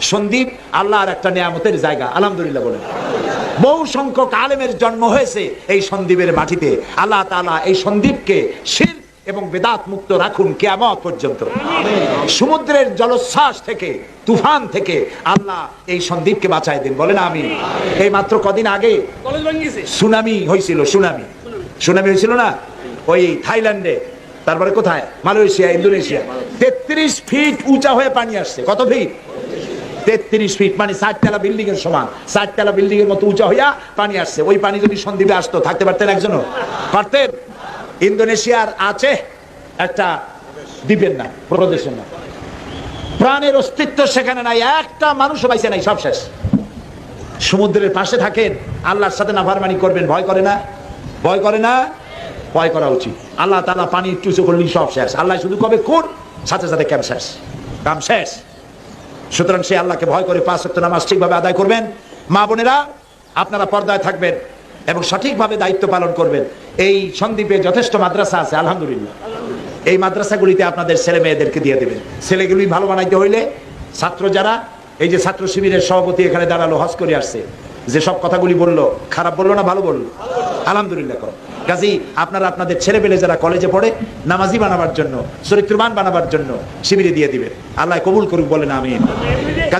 সন্দীপ আল্লাহর একটা নিয়ামতের জায়গা আলহামদুলিল্লাহ বলেন। বহু সংখ্যক আলেমের জন্ম হয়েছে এই সন্দীপের মাটিতে। আল্লাহ তাআলা এই সন্দীপকে শির এবং বেদাত মুক্ত রাখুন কেয়ামত পর্যন্ত। সমুদ্রের জলোচ্ছ্বাস থেকে তুফান থেকে আল্লাহ এই সন্দীপকে বাঁচায় দিন। বলেন আমি এই মাত্র কদিন আগে সুনামি হয়েছিল সুনামি। সুনামি হয়েছিল না? ওই থাইল্যান্ডে। তারপরে কোথায়? Malaysia Indonesia. তেত্রিশ ফিট উঁচা হয়ে পানি আসছে। কত ফিট? তেত্রিশ ফিট মানে ষাটতলা বিল্ডিং এর সমান। ষাটতলা বিল্ডিং এর মতো উঁচা হইয়া পানি আসছে। ওই পানি যদি সন্দ্বীপে আসতো, থাকতে পারতেন একজনও? পারতেন? ইন্দোনেশিয়ার আছে একটা দ্বীপের নাম, প্রদেশের নাম। প্রাণের অস্তিত্ব সেখানে নাই, একটা মানুষও পাইছে নাই, সব শেষ। সমুদ্রের পাশে থাকেন, আল্লাহর সাথে না নাফারমানি করবেন, ভয় করে না? ভয় করে না? ভয় করা উচিত। আল্লাহ তালা পানি উঁচু করলেই সব শেষ। আল্লাহ শুধু কবে? কোন সাথে সাথে ক্যাম শেষ। কাম শেষ। সুতরাং সে আল্লাহকে ভয় করে পাঁচ সপ্তাহ নামাজ ঠিকভাবে আদায় করবেন। মা বোনেরা, আপনারা পর্দায় থাকবেন এবং সঠিকভাবে দায়িত্ব পালন করবেন। এই সন্দ্বীপে যথেষ্ট মাদ্রাসা আছে, আলহামদুলিল্লাহ। এই মাদ্রাসাগুলিতে আপনাদের ছেলে মেয়েদেরকে দিয়ে দেবেন। ছেলেগুলি ভালো বানাইতে হইলে ছাত্র যারা, এই যে ছাত্র শিবিরের সভাপতি এখানে দাঁড়াল, হজ করে আসছে। যে সব কথাগুলি বলল, খারাপ বলল না, ভালো বলল? আলহামদুলিল্লাহ করো। কাজী আপনারা আপনাদের ছেলে পেলে যারা কলেজে পড়ে, নামাজি বানাবার জন্য, চরিত্রবান বানাবার জন্য শিবিরে দিয়ে দিবেন। আল্লাহ কবুল করুক, বলেন আমি